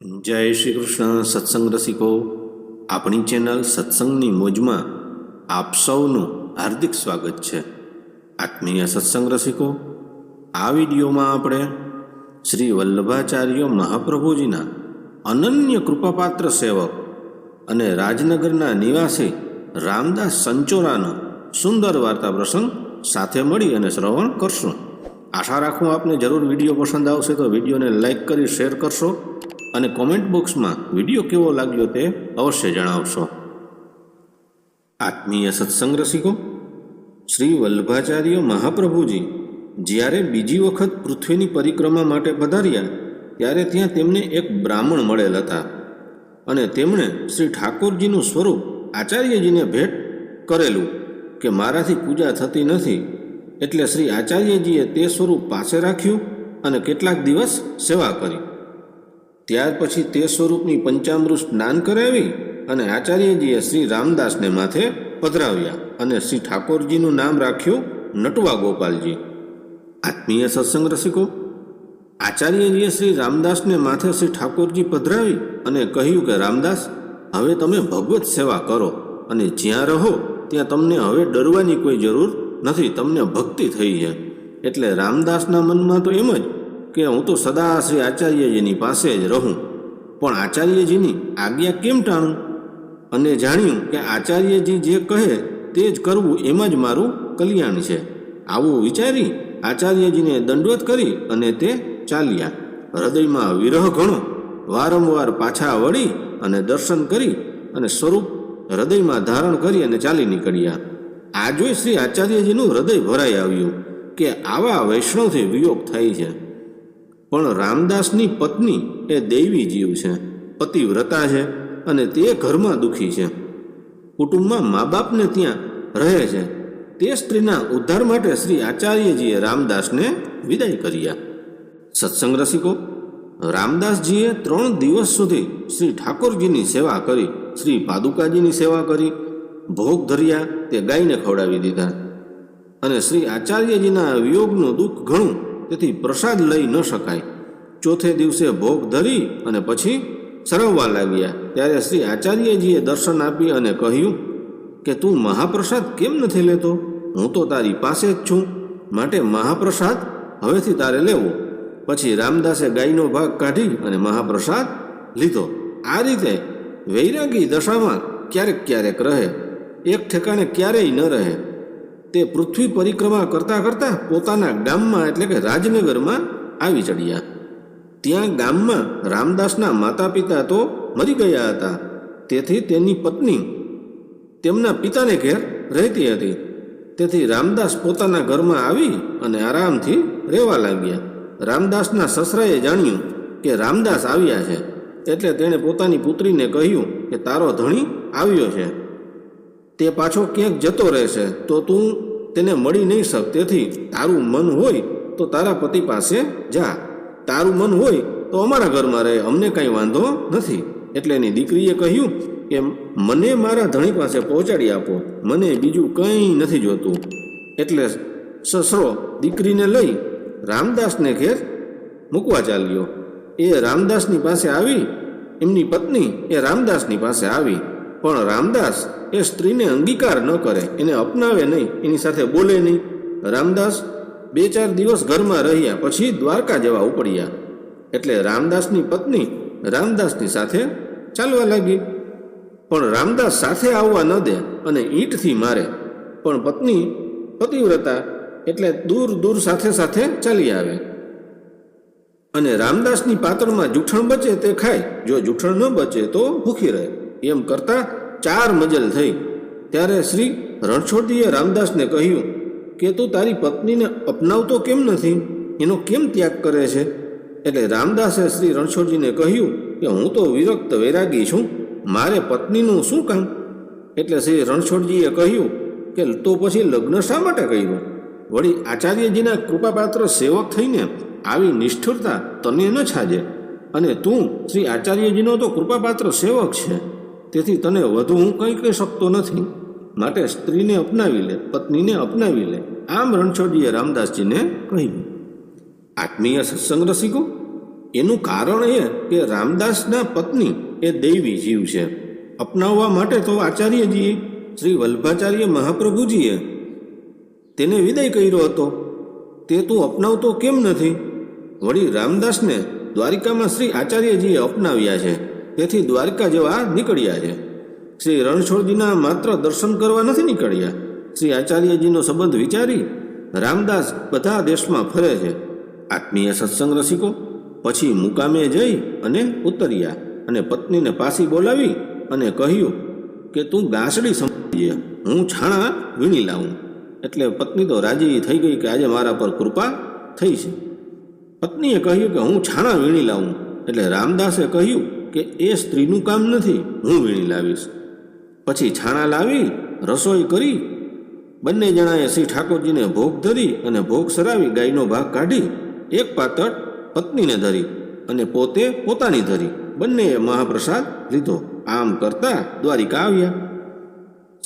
જય શ્રી કૃષ્ણ, સત્સંગ રસિકો. આપણી ચેનલ સત્સંગની મોજમાં આપ સૌનું હાર્દિક સ્વાગત છે. આત્મીય સત્સંગ રસિકો, આ વિડીયોમાં આપણે શ્રી વલ્લભાચાર્ય મહાપ્રભુજીના અનન્ય કૃપાપાત્ર સેવક અને રાજનગરના નિવાસી રામદાસ સંચોરાનો સુંદર વાર્તા પ્રસંગ સાથે મળી અને શ્રવણ કરશું. આશા રાખું આપને જરૂર વીડિયો પસંદ આવશે તો વિડીયોને લાઈક કરી, શેર કરશો. અને કોમેન્ટ બોક્સમાં વીડિયો કેવો લાગ્યો તે અવશ્ય જણાવશો. આત્મીય સત્સંગ રસિકો, શ્રી વલ્લભાચાર્ય મહાપ્રભુજી જ્યારે બીજી વખત પૃથ્વીની પરિક્રમા માટે પધાર્યા, ત્યારે ત્યાં તેમને એક બ્રાહ્મણ મળેલ હતા અને તેમણે શ્રી ઠાકોરજીનું સ્વરૂપ આચાર્યજીને ભેટ કરેલું કે મારાથી પૂજા થતી નથી એટલે શ્રી આચાર્યજીએ તે સ્વરૂપ પાસે રાખ્યું અને કેટલાક દિવસ સેવા કરી. ત્યાર પછી તે સ્વરૂપની પંચામૃત સ્નાન કરાવી અને આચાર્યજીએ શ્રી રામદાસને માથે પધરાવ્યા અને શ્રી ઠાકોરજીનું નામ રાખ્યું નટવા ગોપાલજી. આત્મીય સત્સંગ રસિકો, આચાર્યજીએ શ્રી રામદાસને માથે શ્રી ઠાકોરજી પધરાવી અને કહ્યું કે રામદાસ, હવે તમે ભગવત સેવા કરો અને જ્યાં રહો ત્યાં તમને હવે ડરવાની કોઈ જરૂર નથી, તમને ભક્તિ થઈ છે એટલે રામદાસના મનમાં તો એમ જ કે હું તો સદા શ્રી આચાર્યજીની પાસે જ રહું. પણ આચાર્યજીની આજ્ઞા કેમ ટાણું? અને જાણ્યું કે આચાર્યજી જે કહે તે જ કરવું એમ જ મારું કલ્યાણ છે. આવું વિચારી આચાર્યજીને દંડવત કરી અને તે ચાલ્યા. હૃદયમાં વિરહ ઘણો, વારંવાર પાછા વળી અને દર્શન કરી અને સ્વરૂપ હૃદયમાં ધારણ કરી અને ચાલી નીકળ્યા. આ જોઈ શ્રી આચાર્યજીનું હૃદય ભરાઈ આવ્યું કે આવા વૈષ્ણવથી વિયોગ થાય છે. પણ રામદાસની પત્ની એ દૈવી જીવ છે, પતિવ્રતા છે અને તે ઘરમાં દુઃખી છે. કુટુંબમાં મા બાપને ત્યાં રહે છે. તે સ્ત્રીના ઉદ્ધાર માટે શ્રી આચાર્યજીએ રામદાસને વિદાય કર્યા. સત્સંગ રસિકો, રામદાસજીએ ત્રણ દિવસ સુધી શ્રી ઠાકોરજીની સેવા કરી, શ્રી પાદુકાજીની સેવા કરી, ભોગ ધર્યા તે ગાયને ખવડાવી દીધા. અને શ્રી આચાર્યજીના વિયોગનું દુઃખ ઘણું તેથી પ્રસાદ લઈ ન શકાય. ચોથે દિવસે ભોગ ધરી અને પછી સરવવા લાગ્યા. ત્યારે શ્રી આચાર્યજીએ દર્શન આપી અને કહ્યું કે, તું મહાપ્રસાદ કેમ નથી લેતો? હું તો તારી પાસે જ છું. માટે મહાપ્રસાદ હવેથી તારે લેવો. પછી રામદાસે ગાયનો ભાગ કાઢી અને મહાપ્રસાદ લીધો. આ રીતે વૈરાગી દશામાં ક્યારેક ક્યારેક રહે. એક ઠેકાણે ક્યારેય ન રહે. તે પૃથ્વી પરિક્રમા કરતાં કરતાં પોતાના ગામમાં એટલે કે રાજનગરમાં આવી ચડ્યા. ત્યાં ગામમાં રામદાસના માતા પિતા તો મરી ગયા હતા. તેથી તેની પત્ની તેમના પિતાને ઘેર રહેતી હતી. તેથી રામદાસ પોતાના ઘરમાં આવી અને આરામથી રહેવા લાગ્યા. રામદાસના સસરાએ જાણ્યું કે રામદાસ આવ્યા છે. એટલે તેણે પોતાની પુત્રીને કહ્યું કે તારો ધણી આવ્યો છે. તે પાછો ક્યાંક જતો રહેશે, તો તું તેને મળી નહીં શક. તેથી તારું મન હોય તો તારા પતિ પાસે જા. તારું મન હોય તો અમારા ઘરમાં રહે, અમને કાંઈ વાંધો નથી. એટલે એની દીકરીએ કહ્યું કે, મને મારા ધણી પાસે પહોંચાડી આપો, મને બીજું કંઈ નથી જોતું. એટલે સસરો દીકરીને લઈ રામદાસને ઘેર મૂકવા ચાલ્યો. એ રામદાસની પાસે આવી, એમની પત્ની એ રામદાસની પાસે આવી. પણ રામદાસ એ સ્ત્રીને અંગીકાર ન કરે, એને અપનાવે નહીં, એની સાથે બોલે નહીં. રામદાસ બે ચાર દિવસ ઘરમાં રહ્યા, પછી દ્વારકા જવા ઉપડ્યા. એટલે રામદાસની પત્ની રામદાસની સાથે ચાલવા લાગી. પણ રામદાસ સાથે આવવા ન દે અને ઈંટથી મારે. પણ પત્ની પતિવ્રતા એટલે દૂર દૂર સાથે સાથે ચાલી આવે. અને રામદાસની પાતળમાં જૂઠણ બચે તે ખાય, જો જૂઠણ ન બચે તો ભૂખી રહે. એમ કરતા ચાર મજલ થઈ. ત્યારે શ્રી રણછોડીએ રામદાસને કહ્યું કે તું તારી પત્નીને અપનાવતો કેમ નથી? એનો કેમ ત્યાગ કરે છે? એટલે રામદાસે શ્રી રણછોડજીને કહ્યું કે હું તો વિરક્ત વૈરાગી છું. મારે પત્નીનું શું કામ? એટલે શ્રી રણછોડજીએ કહ્યું કે તો પછી લગ્ન શા માટે કર્યું? વળી આચાર્યજીના કૃપાપાત્ર સેવક થઈને આવી નિષ્ઠુરતા તને ન છાજે. અને તું શ્રી આચાર્યજીનો તો કૃપાપાત્ર સેવક છે. તેથી તને વધુ હું કંઈ કહી શકતો નથી. માટે સ્ત્રીને અપનાવી લે, પત્નીને અપનાવી લે, આમ રણછોડીએ રામદાસજીને કહ્યું. આત્મીય સત્સંગ રસિકો, એનું કારણ એ કે રામદાસના પત્ની એ દૈવી જીવ છે. અપનાવવા માટે તો આચાર્યજીએ, શ્રી વલ્ભાચાર્ય મહાપ્રભુજીએ તેને વિદાય કર્યો હતો. તે તું અપનાવતો કેમ નથી? વળી રામદાસને દ્વારિકામાં શ્રી આચાર્યજીએ અપનાવ્યા છે. તેથી દ્વારિકા જેવા નીકળ્યા છે. શ્રી રણછોડજીના માત્ર દર્શન કરવા નથી નીકળ્યા. શ્રી આચાર્યજીનો સંબંધ વિચારી રામદાસ બધા દેશમાં ફરે છે. આત્મીય સત્સંગ રસિકો, પછી મુકામે જઈ અને ઉતર્યા અને પત્નીને પાછી બોલાવી અને કહ્યું કે તું ગાંસડી સમજીએ હું છાણા વીણી લાવું. એટલે પત્ની તો રાજી થઈ ગઈ કે આજે મારા પર કૃપા થઈ છે. પત્નીએ કહ્યું કે હું છાણા વીણી લાવું. એટલે રામદાસે કહ્યું કે એ સ્ત્રીનું કામ નથી, હું વીણી લાવીશ. પછી છાણા લાવી, રસોઈ કરી, બંને જણાએ શ્રી ઠાકોરજીને ભોગ ધરી અને ભોગ સરાવી ગાયનો ભાગ કાઢી, એક પાતળ પત્નીને ધરી અને પોતે પોતાની ધરી. બંનેએ મહાપ્રસાદ લીધો. આમ કરતા દ્વારિકા આવ્યા.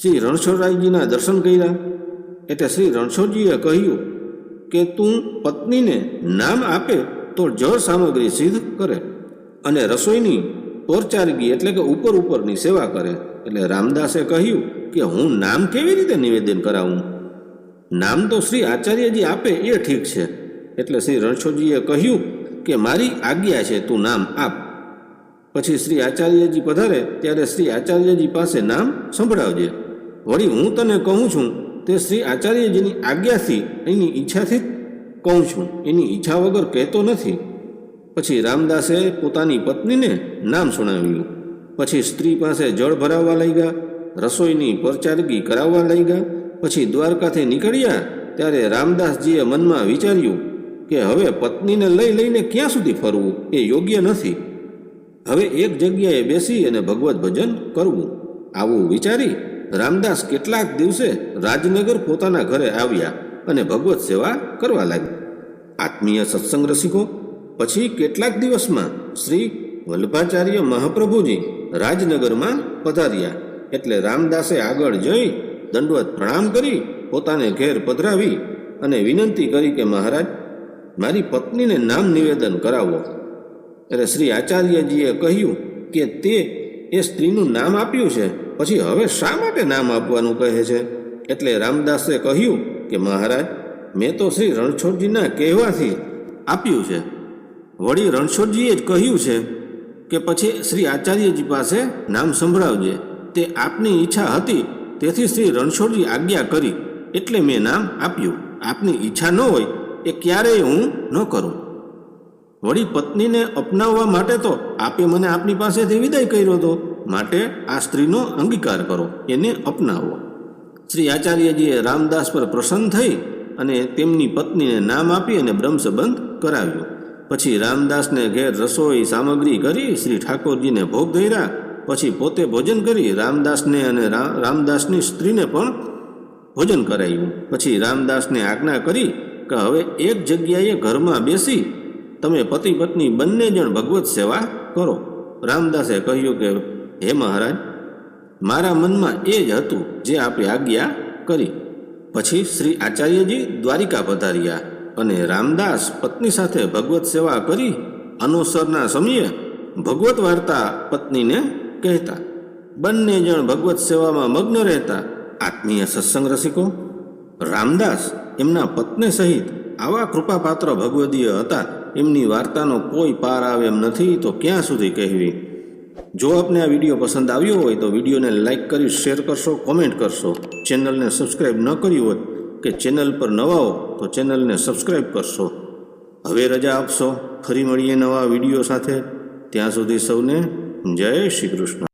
શ્રી રણછોડરાયજીના દર્શન કર્યા. એટલે શ્રી રણછોડજીએ કહ્યું કે તું પત્નીને નામ આપે તો જળ સામગ્રી સિદ્ધ કરે. અને રસોઈની પોરચારગી એટલે કે ઉપર ઉપરની સેવા કરે. એટલે રામદાસે કહ્યું કે હું નામ કેવી રીતે નિવેદન કરાવું? નામ તો શ્રી આચાર્યજી આપે એ ઠીક છે. એટલે શ્રી રણછોડજીએ કહ્યું કે મારી આજ્ઞા છે, તું નામ આપ. પછી શ્રી આચાર્યજી પધારે, ત્યારે શ્રી આચાર્યજી પાસે નામ સંભળાવજે. વળી હું તને કહું છું, તે શ્રી આચાર્યજીની આજ્ઞાથી એની ઈચ્છાથી જ કહું છું. એની ઈચ્છા વગર કહેતો નથી. પછી રામદાસે પોતાની પત્નીને નામ સુણાવ્યું. પછી સ્ત્રી પાસે જળ ભરાવવા લાગ્યા, રસોઈની પરચારગી કરાવવા લાગ્યા, પછી દ્વારકાથી નીકળ્યા ત્યારે રામદાસજીએ મનમાં વિચાર્યું કે હવે પત્નીને લઈ લઈને ક્યાં સુધી ફરવું એ યોગ્ય નથી. હવે એક જગ્યાએ બેસી અને ભગવત ભજન કરવું. આવું વિચારી રામદાસ કેટલાક દિવસે રાજનગર પોતાના ઘરે આવ્યા અને ભગવત સેવા કરવા લાગ્યા. આત્મીય સત્સંગ રસિકો પછી કેટલાક દિવસમાં શ્રી વલ્ભાચાર્ય મહાપ્રભુજી રાજનગરમાં પધાર્યા. એટલે રામદાસે આગળ જઈ દંડવત પ્રણામ કરી, પોતાને ઘેર પધરાવી અને વિનંતી કરી કે મહારાજ, મારી પત્નીને નામ નિવેદન કરાવો. એટલે શ્રી આચાર્યજીએ કહ્યું કે તે, એ સ્ત્રીનું નામ આપ્યું છે, પછી હવે શા માટે નામ આપવાનું કહે છે? એટલે રામદાસે કહ્યું કે મહારાજ, મેં તો શ્રી રણછોડજીના કહેવાથી આપ્યું છે. વળી રણછોડજીએ જ કહ્યું છે કે પછી શ્રી આચાર્યજી પાસે નામ સંભળાવજે. તે આપની ઈચ્છા હતી, તેથી શ્રી રણછોડજી આજ્ઞા કરી, એટલે મેં નામ આપ્યું. આપની ઈચ્છા ન હોય એ ક્યારેય હું ન કરું. વળી પત્નીને અપનાવવા માટે તો આપે મને આપની પાસેથી વિદાય કર્યો હતો માટે આ સ્ત્રીનો અંગીકાર કરો, એને અપનાવો. શ્રી આચાર્યજીએ રામદાસ પર પ્રસન્ન થઈ અને તેમની પત્નીને નામ આપી અને બ્રહ્મસંબંધ કરાવ્યો. પછી રામદાસને ઘેર રસોઈ સામગ્રી કરી શ્રી ઠાકોરજીને ભોગ ધર્યા. પછી પોતે ભોજન કરી રામદાસને અને રામદાસની સ્ત્રીને પણ ભોજન કરાવ્યું પછી રામદાસને આજ્ઞા કરી કે હવે એક જગ્યાએ ઘરમાં બેસી તમે પતિ પત્ની બંને જણ ભગવત સેવા કરો. રામદાસે કહ્યું કે, હે મહારાજ, મારા મનમાં એ જ હતું જે આપે આજ્ઞા કરી. પછી શ્રી આચાર્યજી દ્વારિકા પધાર્યા. અને રામદાસ પત્ની સાથે ભગવત સેવા કરી અનુસરના સમયે ભગવત વાર્તા પત્નીને કહેતા, બંને જણ ભગવત સેવામાં મગ્ન રહેતા. આત્મીય સત્સંગ રસિકો, રામદાસ એમના પત્ની સહિત આવા કૃપાપાત્ર ભગવદીય હતા. એમની વાર્તાનો કોઈ પાર આવે એમ નથી તો ક્યાં સુધી કહેવી? જો આપને આ વીડિયો પસંદ આવ્યો હોય તો વિડીયોને લાઇક કરી, શેર કરશો, કોમેન્ટ કરશો. ચેનલને સબસ્ક્રાઈબ ન કરી હોય કે ચેનલ પર નવા હો, તો ચેનલને સબસ્ક્રાઈબ કરશો. હવે રજા આપશો. ફરી મળીએ નવા વીડિયો સાથે. ત્યાં સુધી સૌને જય શ્રી કૃષ્ણ.